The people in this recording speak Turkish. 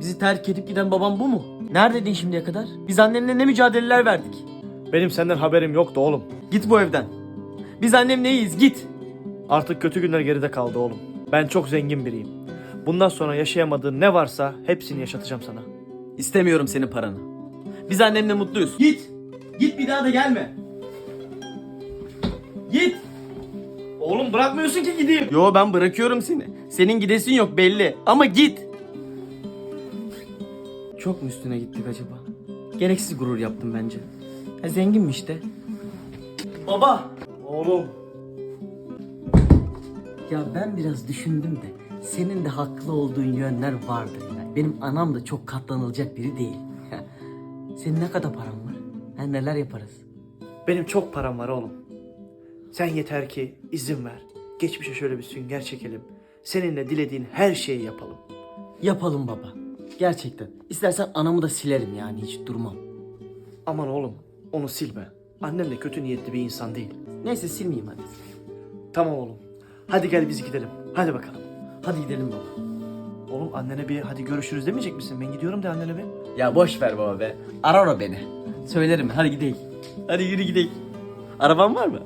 Bizi terk edip giden babam bu mu? Neredeydin şimdiye kadar? Biz annemle ne mücadeleler verdik. Benim senden haberim yoktu oğlum. Git bu evden. Biz annemle iyiyiz git. Artık kötü günler geride kaldı oğlum. Ben çok zengin biriyim. Bundan sonra yaşayamadığın ne varsa hepsini yaşatacağım sana. İstemiyorum senin paranı. Biz annemle mutluyuz. Git. Git bir daha da gelme. Git. Oğlum bırakmıyorsun ki gideyim. Yo ben bırakıyorum seni. Senin gidesin yok belli. Ama git. Çok mu üstüne gittik acaba? Gereksiz gurur yaptım bence. Ha, zenginmiş işte. Baba. Oğlum. Ya ben biraz düşündüm de senin de haklı olduğun yönler vardır. Yani benim anam da çok katlanılacak biri değil. Senin ne kadar paran var? Ha, neler yaparız? Benim çok param var oğlum. Sen yeter ki izin ver. Geçmişe şöyle bir sünger çekelim. Seninle dilediğin her şeyi yapalım. Yapalım baba. Gerçekten. İstersen anamı da silerim yani hiç durmam. Aman oğlum onu silme. Annem de kötü niyetli bir insan değil. Neyse silmeyeyim hadi. Tamam oğlum. Hadi gel biz gidelim. Hadi bakalım. Hadi gidelim baba. Oğlum annene bir hadi görüşürüz demeyecek misin? Ben gidiyorum de annene bir. Ya boş ver baba be. Arar o beni. Söylerim hadi gidelim. Hadi yürü gidelim. Araban var mı?